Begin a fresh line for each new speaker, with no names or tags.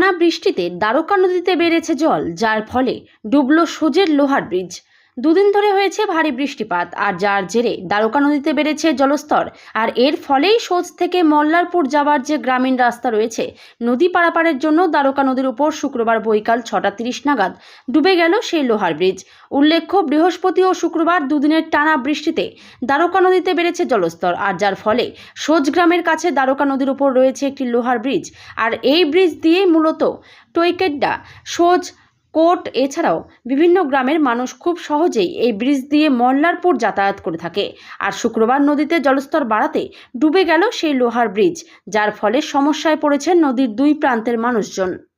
টানা বৃষ্টিতে দ্বারকা নদীতে বেড়েছে জল যার ফলে ডুবল সোজের লোহার ব্রিজ। দুদিন ধরে হয়েছে ভারী বৃষ্টিপাত, আর যার জেরে দ্বারকা নদীতে বেড়েছে জলস্তর। আর এর ফলেই সোজ থেকে মল্লারপুর যাওয়ার যে গ্রামীণ রাস্তা রয়েছে, নদী পারাপারের জন্য দ্বারকা নদীর উপর শুক্রবার বৈকাল ছটা তিরিশ নাগাদ ডুবে গেল সেই লোহার ব্রিজ। উল্লেখ্য, বৃহস্পতি ও শুক্রবার দুদিনের টানা বৃষ্টিতে দ্বারকা নদীতে বেড়েছে জলস্তর, আর যার ফলে সোজ গ্রামের কাছে দ্বারকা নদীর উপর রয়েছে একটি লোহার ব্রিজ। আর এই ব্রিজ দিয়েই মূলত টৈকেড্ডা সোজ কোট এছাড়াও বিভিন্ন গ্রামের মানুষ খুব সহজেই এই ব্রিজ দিয়ে মল্লারপুর যাতায়াত করে থাকে। আর শুক্রবার নদীতে জলস্তর বাড়াতে ডুবে গেল সেই লোহার ব্রিজ, যার ফলে সমস্যায় পড়েছেন নদীর দুই প্রান্তের মানুষজন।